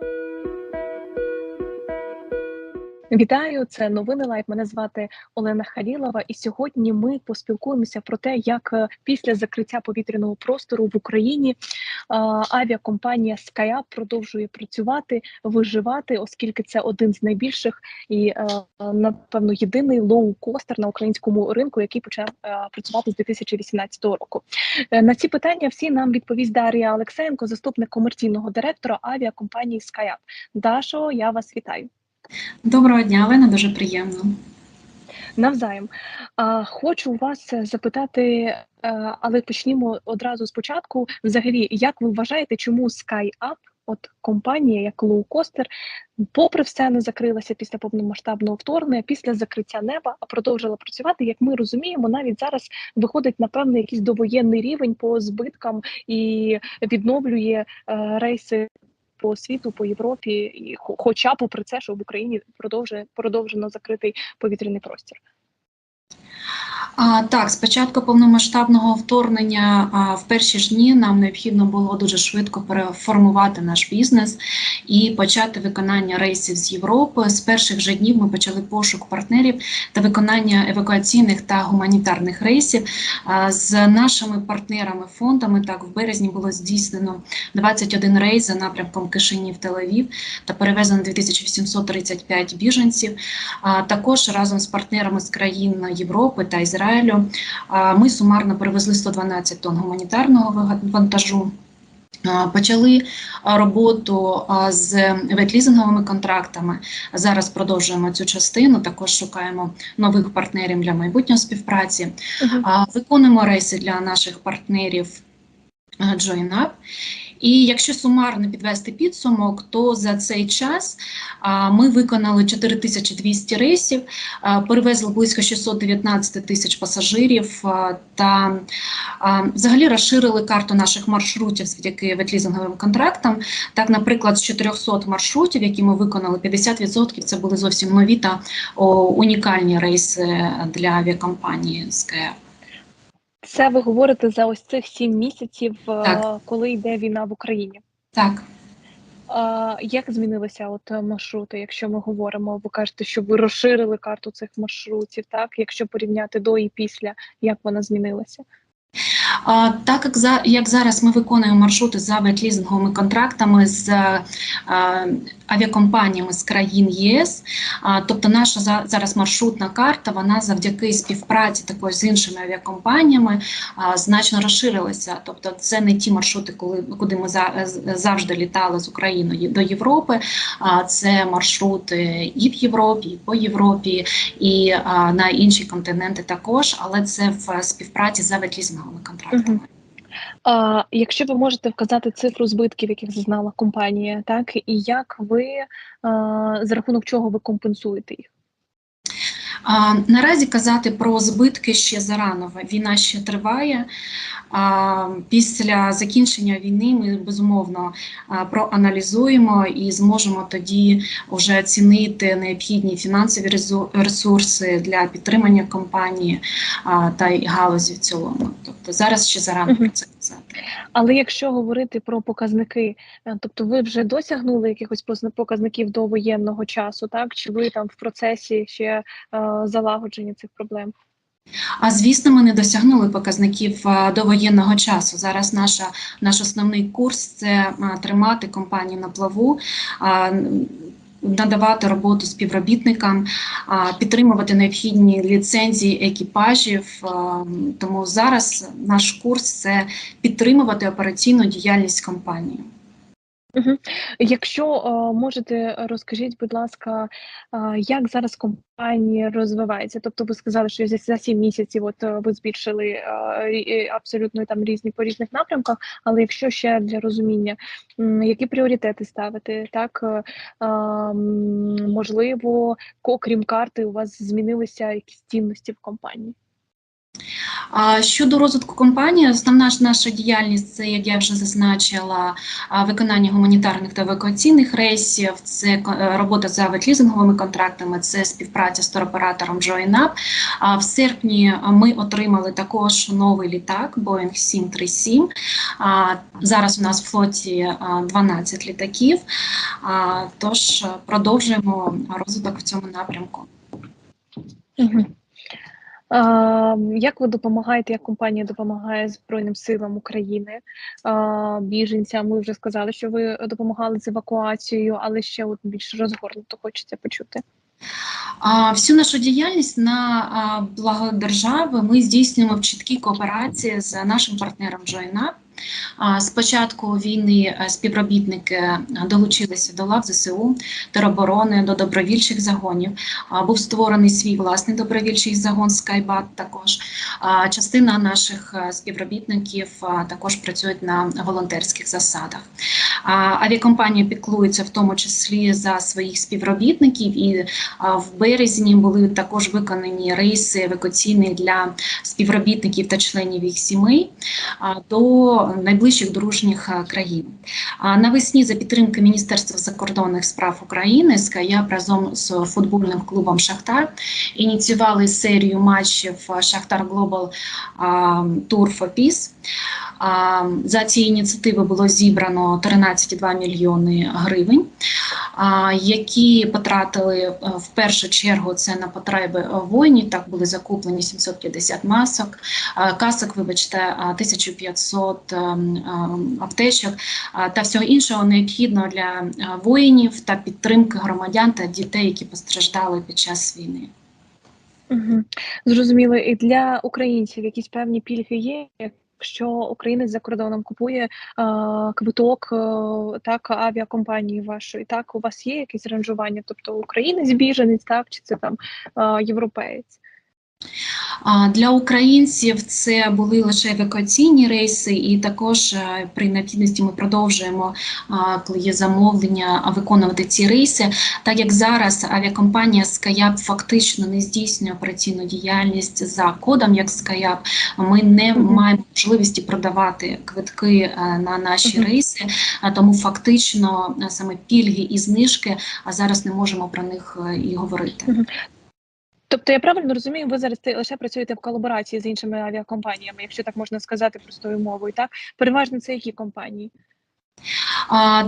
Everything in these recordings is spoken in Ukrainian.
Thank you. Вітаю, це новини Лайв. Мене звати Олена Халілова, і сьогодні ми поспілкуємося про те, як е, після закриття повітряного простору в Україні е, авіакомпанія SkyUp продовжує працювати, виживати, оскільки це один з найбільших і е, напевно єдиний лоу-костер на українському ринку, який почав працювати з 2018 року. На ці питання всі нам відповість Дар'я Олексеєнко, заступник комерційного директора авіакомпанії SkyUp. Дашо, я вас вітаю. Доброго дня, Олена, дуже приємно. Навзаєм. Хочу вас е, запитати, е, але почнімо одразу спочатку. Взагалі, як ви вважаєте, чому SkyUp, от компанія як лоукостер, попри все не закрилася після повномасштабного вторгнення, після закриття неба, а продовжила працювати, як ми розуміємо, навіть зараз виходить на певний якийсь довоєнний рівень по збиткам і відновлює е, рейси. По світу, по Європі, і хоча попри це, що в Україні продовжує продовжено закритий повітряний простір. А, так, спочатку повномасштабного вторгнення а, в перші ж дні нам необхідно було дуже швидко переформувати наш бізнес і почати виконання рейсів з Європи. З перших же днів ми почали пошук партнерів та виконання евакуаційних та гуманітарних рейсів. А, з нашими партнерами, фондами, так, в березні було здійснено 21 рейс за напрямком Кишинів Тель-Авів та перевезено 2835 біженців. А також разом з партнерами з країн Європи та Ізраїлю а, ми сумарно перевезли 112 тонн гуманітарного вантажу. Почали роботу з ветлізинговими контрактами. Зараз продовжуємо цю частину. Також шукаємо нових партнерів для майбутньої співпраці. А, Виконуємо рейси для наших партнерів JoinUp. І якщо сумарно підвести підсумок, то за цей час ми виконали 4200 рейсів, перевезли близько 619 тисяч пасажирів та взагалі розширили карту наших маршрутів завдяки ветлізинговим контрактам. Так, наприклад, з 400 маршрутів, які ми виконали, 50% це були зовсім нові та унікальні рейси для авіакомпанії SkyAir. Це ви говорите за ось цих сім місяців, е, Так. коли йде війна в Україні. Так. А, як змінилися от е, маршрути, якщо ми говоримо? Ви кажете, що ви розширили карту цих маршрутів, так? Якщо порівняти до і після, як вона змінилася? Так як за як зараз ми виконуємо маршрути за ветлізинговими контрактами з а, авіакомпаніями з країн ЄС, тобто наша за, зараз маршрутна карта, вона завдяки співпраці також з іншими авіакомпаніями значно розширилася. Тобто, це не ті маршрути, коли куди ми за, завжди літали з України до Європи. А це маршрути і в Європі, і по Європі, і на інші континенти також, але це в співпраці за ветлізинговими контрактами. Мгм. А, якщо ви можете вказати цифру збитків, яких зазнала компанія, так і як ви а, за рахунок чого ви компенсуєте їх? А, наразі казати про збитки ще зарано. Війна ще триває. А, після закінчення війни ми безумовно проаналізуємо і зможемо тоді вже оцінити необхідні фінансові ресурси для підтримання компанії а, та й галузі в цілому. Тобто зараз ще зарано про це казати. Але якщо говорити про показники, е, тобто ви вже досягнули якихось показників до воєнного часу, так чи ви там в процесі ще е, залагодження цих проблем? А звісно, ми не досягнули показників до воєнного часу. Зараз наша наш основний курс це а, тримати компанію на плаву. Надавати роботу співробітникам, підтримувати необхідні ліцензії екіпажів. Тому зараз наш курс це підтримувати операційну діяльність компанії. Якщо е, можете, розкажіть, будь ласка, е, як зараз компанія розвивається? Тобто, ви сказали, що за, 7 місяців от е, ви збільшили е, абсолютно там різні по різних напрямках. Але якщо ще для розуміння, які пріоритети ставити, так е, е, можливо, окрім карти, у вас змінилися якісь цінності в компанії? Щодо розвитку компанії, основна ж наша діяльність це, як я вже зазначила, виконання гуманітарних та евакуаційних рейсів, це е, робота за ветлізинговими контрактами, це співпраця з туроператором JoinUp. В серпні ми отримали також новий літак Boeing 737. А, Зараз у нас в флоті 12 літаків. А, Тож е, продовжуємо розвиток в цьому напрямку. Мгм. Як ви допомагаєте, як компанія допомагає Збройним силам України, біженцям? Ви вже сказали, що ви допомагали з евакуацією, але ще от більш розгорнуто хочеться почути. Всю нашу діяльність на благо держави ми здійснюємо в чіткій кооперації з нашим партнером JoinUp. А, З початку війни е, співробітники е, долучилися до лав ЗСУ, тероборони, до добровільчих загонів. Був створений свій власний добровільчий загон Скайбат. також. Частина наших е, співробітників також працюють на волонтерських засадах. Авіакомпанія піклується в тому числі за своїх співробітників, і в березні були також виконані рейси евакуаційні для співробітників та членів їх сімей до найближчих дружніх країн. Навесні за підтримки Міністерства закордонних справ України СКЯП разом з футбольним клубом Шахтар ініціювали серію матчів Шахтар Глобал for Peace. За цією ініціативою було зібрано 13,2 мільйони гривень, які потратили е, в першу чергу це на потреби е, воїнів. Так були закуплені 750 масок, е, касок, вибачте, е, 1500 ем, ем, аптечок та всього іншого необхідного для е, воїнів та підтримки громадян та дітей, які постраждали під час війни. Угу. Зрозуміло, і для українців якісь певні пільги є. Якщо українець за кордоном купує е, квиток е, так авіакомпанії вашої, так у вас є якесь ранжування? Тобто українець біженець, так чи це там е, європеєць? Для українців це були лише евакуаційні рейси, і також е, при необхідності ми продовжуємо, коли є замовлення, виконувати ці рейси. Так як зараз авіакомпанія Skyap фактично не здійснює операційну діяльність за кодом, як Skyap, ми не маємо можливості продавати квитки е, на наші рейси, тому фактично саме пільги і знижки, а зараз не можемо про них е, і говорити. Тобто я правильно розумію, ви зараз лише працюєте в колаборації з іншими авіакомпаніями, якщо так можна сказати простою мовою, так? Переважно це які компанії?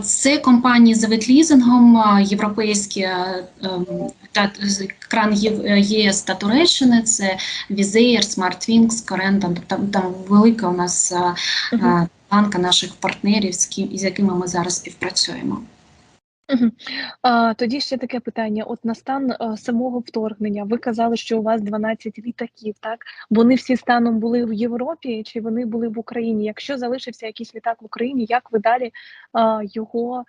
Це компанії з ветлізингом, а, європейські ем, та кран е, ЄС та Туреччини, це Візеєр, SmartWings, Корендон. Тобто там велика у нас а, Мгм. а, ланка наших партнерів, з якими ми зараз співпрацюємо. Тоді ще таке питання: от на стан е, самого вторгнення, ви казали, що у вас 12 літаків, так? Вони всі станом були в Європі чи вони були в Україні? Якщо залишився якийсь літак в Україні, як ви далі його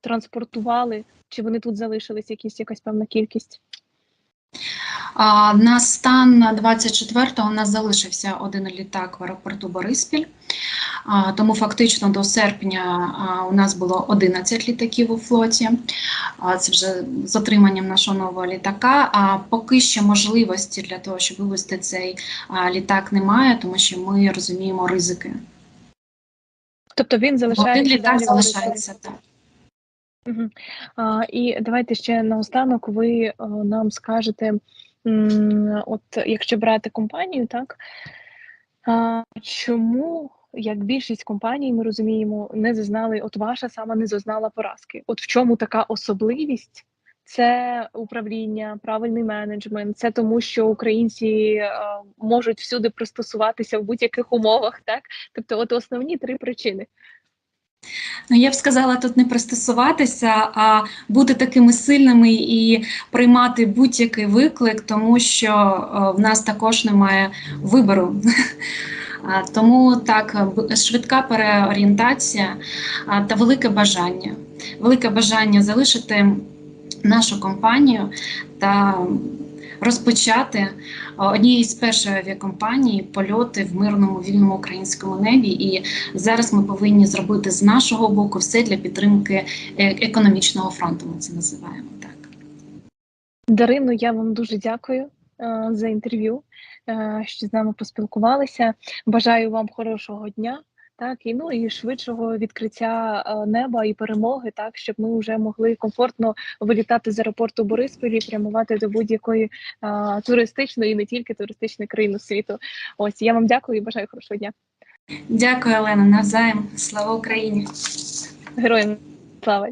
транспортували? Чи вони тут залишились якісь якась певна кількість? А, На стан 24-го у нас залишився один літак в аеропорту Бориспіль. А, Тому фактично до серпня а, у нас було 11 літаків у флоті. А, Це вже з отриманням нашого нового літака. А поки що можливості для того, щоб вивести цей а, літак, немає, тому що ми розуміємо ризики. Тобто він залишається Один літак далі залишається так. Мгм. А, і давайте ще наостанок ви е, нам скажете, от якщо брати компанію, так чому, як більшість компаній, ми розуміємо, не зазнали, от ваша сама не зазнала поразки? От в чому така особливість? Це управління, правильний менеджмент, це тому, що українці е, можуть всюди пристосуватися в будь-яких умовах, так? Тобто, от основні три причини. Ну, я б сказала, тут не пристосуватися, а бути такими сильними і приймати будь-який виклик, тому що е, в нас також немає вибору. Тому так, швидка переорієнтація та велике бажання. Велике бажання залишити нашу компанію та розпочати е, однієї з перших авіакомпаній польоти в мирному вільному українському небі. І зараз ми повинні зробити з нашого боку все для підтримки е, економічного фронту. Ми це називаємо так. Дарино, я вам дуже дякую е, за інтерв'ю. що з нами поспілкувалися. Бажаю вам хорошого дня. Так, і ну і швидшого відкриття е, неба і перемоги, так щоб ми вже могли комфортно вилітати з аеропорту Борисполі, і прямувати до будь-якої е, туристичної і не тільки туристичної країни світу. Ось я вам дякую і бажаю хорошого дня. Дякую, Олена. Навзаєм. Слава Україні! Героям слава!